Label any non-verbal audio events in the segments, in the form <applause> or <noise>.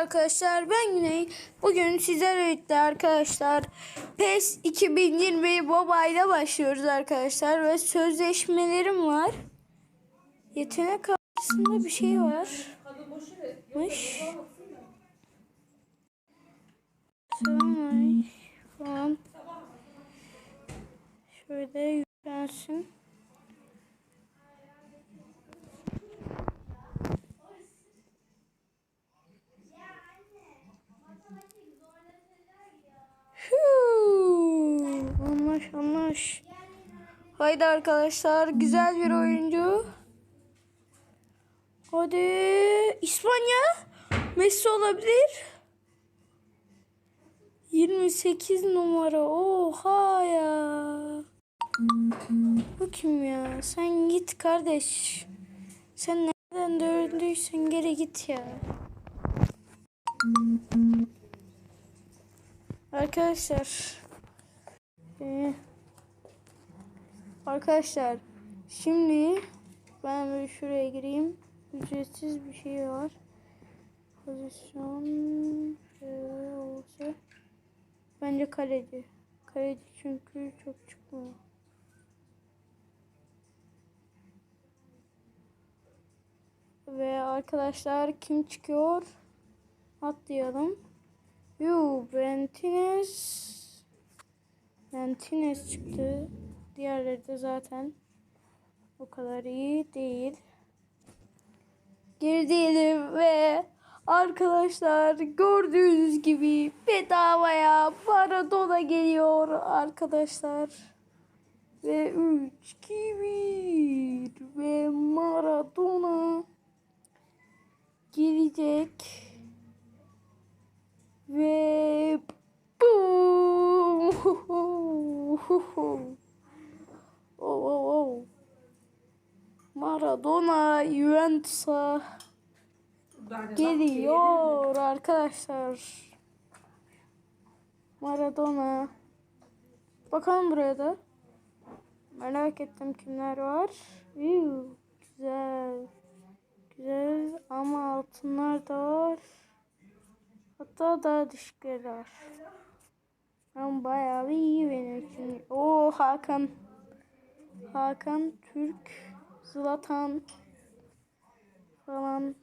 arkadaşlar ben Güney. Bugün sizlerle birlikte arkadaşlar PES 2020 Mobile'a başlıyoruz arkadaşlar ve sözleşmelerim var. Yetenek karşısında bir şey var. Mış. Falan. Şöyle yüklensin. Anlaş anlaş. Haydi arkadaşlar güzel bir oyuncu. Hadi İspanya. Messi olabilir. 28 numara. Oha ya. Bu kim ya? Sen git kardeş. Sen nereden döndüysen geri git ya. Arkadaşlar. Ee, arkadaşlar. Şimdi ben bir şuraya gireyim. Ücretsiz bir şey var. Pozisyon şöyle olsa. Bence kaleci. Kaleci çünkü çok çıkmıyor. Ve arkadaşlar kim çıkıyor? Atlayalım. Yu Bentines Bentines çıktı. Diğerleri de zaten o kadar iyi değil. Geri diyelim ve arkadaşlar gördüğünüz gibi bedavaya Maradona geliyor arkadaşlar. Ve 3 2 1 ve Maradona gelecek. Ve boom! Oh, oh, oh. Maradona Juventus'a geliyor arkadaşlar. Maradona. Bakalım buraya da. Merak ettim kimler var. Yuh, güzel. Güzel ama altınlar da var. Hatta daha düşükleri var. Ama bayağı iyi benim için. Oo Hakan. Hakan Türk. Zlatan. Falan.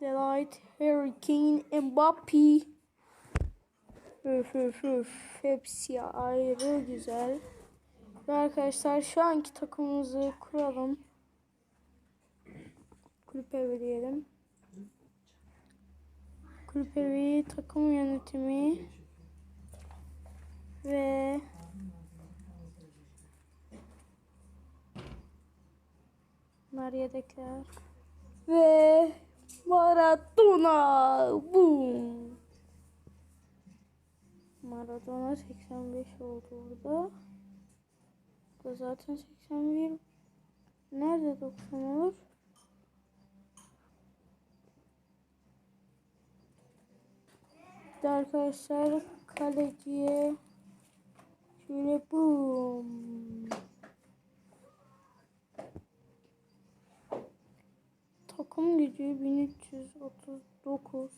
Delight. Harry Kane. Mbappe. Öf öf öf. Hepsi ayrı güzel. Ve arkadaşlar şu anki takımımızı kuralım. Kulüp evi diyelim. Kulüp evi, takım yönetimi ve bunlar yedekler ve Maradona boom Maradona 85 oldu burada. Bu da zaten 81. Nerede 90 olur? De arkadaşlar kaleciye şöyle boom. Takım gücü 1339.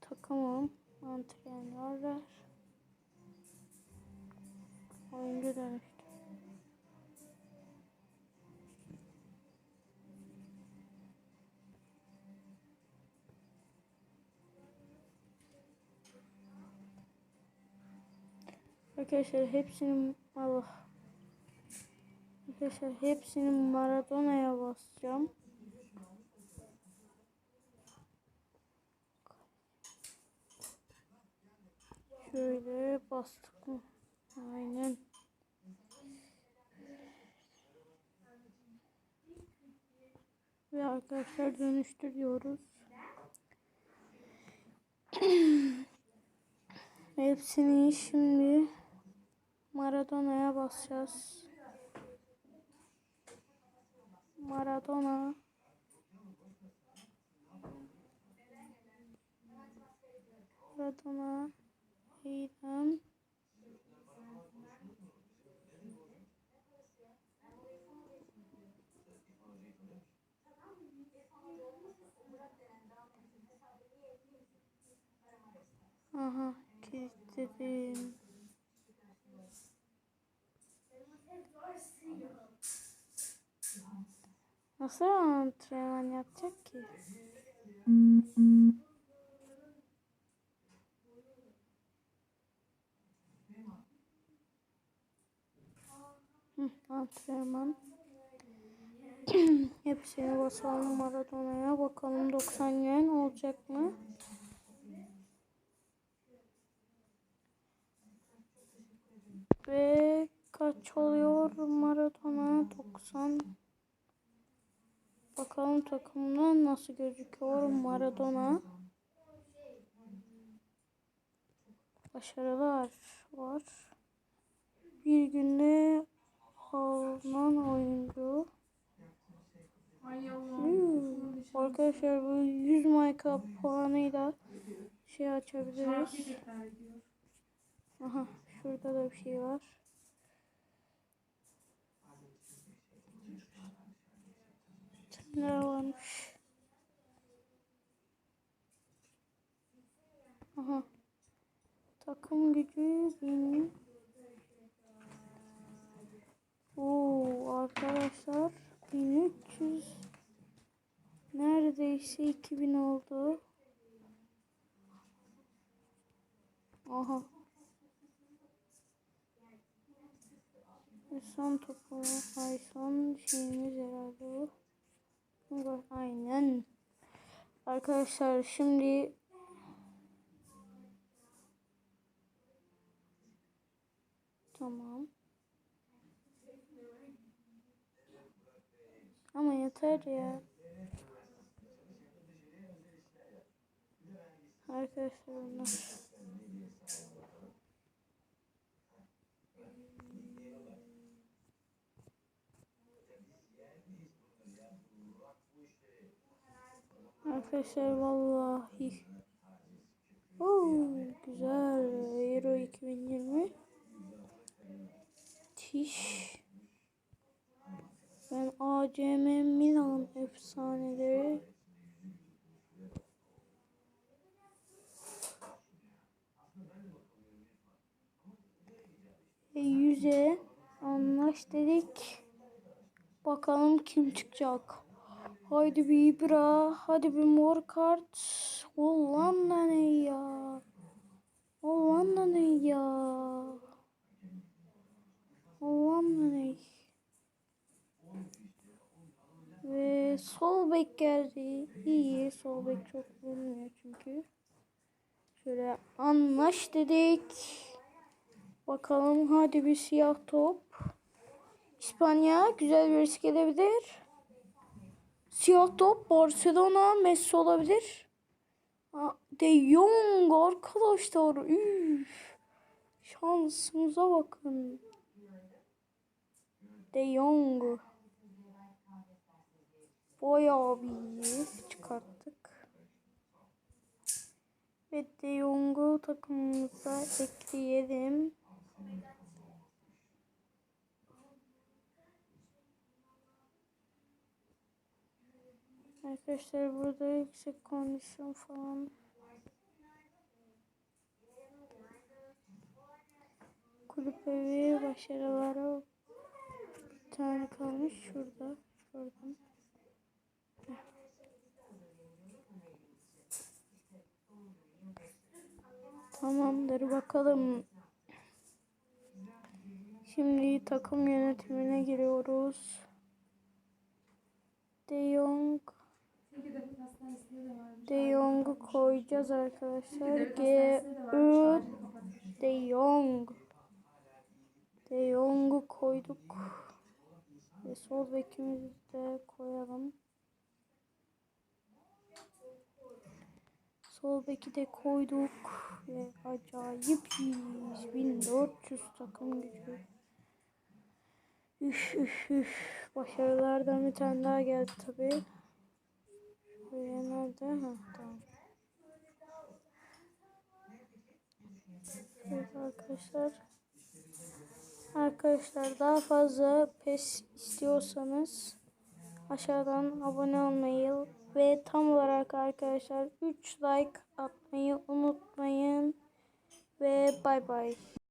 Takımım antrenörler. Oyuncu dönüştü. Arkadaşlar hepsinin Allah. Arkadaşlar hepsini Maradona'ya basacağım. Şöyle bastık mı? Aynen. Ve arkadaşlar dönüştürüyoruz. <clears throat> Hepsini şimdi Maradona'ya basacağız. Maradona. Maradona. Eylem. Aha kilitledim. Nasıl antrenman yapacak ki? Antrenman. <clears throat> Hepsini basalım Maradona'ya. Bakalım 90 yen olacak mı? Ve kaç oluyor Maradona? 90. Bakalım takımda nasıl gözüküyor Maradona. Başarılar var. Bir günde alınan oyuncu. Hmm, Arkadaşlar bu 100 marka puanıyla şey açabiliriz. Aha şurada da bir şey var. Ne varmış? Aha. Takım gücü bin. Oo arkadaşlar 1300 neredeyse 2000 oldu. Aha. Son topu, ay son şeyimiz herhalde bu. Aynen. Arkadaşlar şimdi Tamam. Ama yeter ya. Arkadaşlar Arkadaşlar vallahi. Oo, güzel. Euro 2020. Tiş. Ben ACM Milan efsaneleri. E, yüze anlaş dedik. Bakalım kim çıkacak. Haydi bir İbra. Hadi bir mor kart. Hollanda ne ya? Hollanda ne ya? Hollanda ne? Ve sol bek geldi. İyi. Sol bek çok bilmiyor çünkü. Şöyle anlaş dedik. Bakalım hadi bir siyah top. İspanya güzel bir risk edebilir. Siyah top Barcelona Messi olabilir. De Jong arkadaşlar. Üf. Şansımıza bakın. De Jong. Bayağı bir iyi çıkarttık. Ve De Jong'u takımımıza ekleyelim. Arkadaşlar burada yüksek kondisyon falan. Kulüp evi başarıları bir tane kalmış şurada. Şuradan. Tamamdır bakalım. Şimdi takım yönetimine giriyoruz. De Jong De Jong'u koyacağız arkadaşlar. G Ü De Jong De Jong'u koyduk. Ve sol bekimizi de koyalım. Sol beki de koyduk. Ve acayip iyiyiz. 1400 takım gücü. Üf üf üf. Başarılardan bir tane daha geldi tabi. Buraya nerede? Ha. Evet arkadaşlar. Arkadaşlar daha fazla pes istiyorsanız aşağıdan abone olmayı ve tam olarak arkadaşlar 3 like atmayı unutmayın. Bay bay.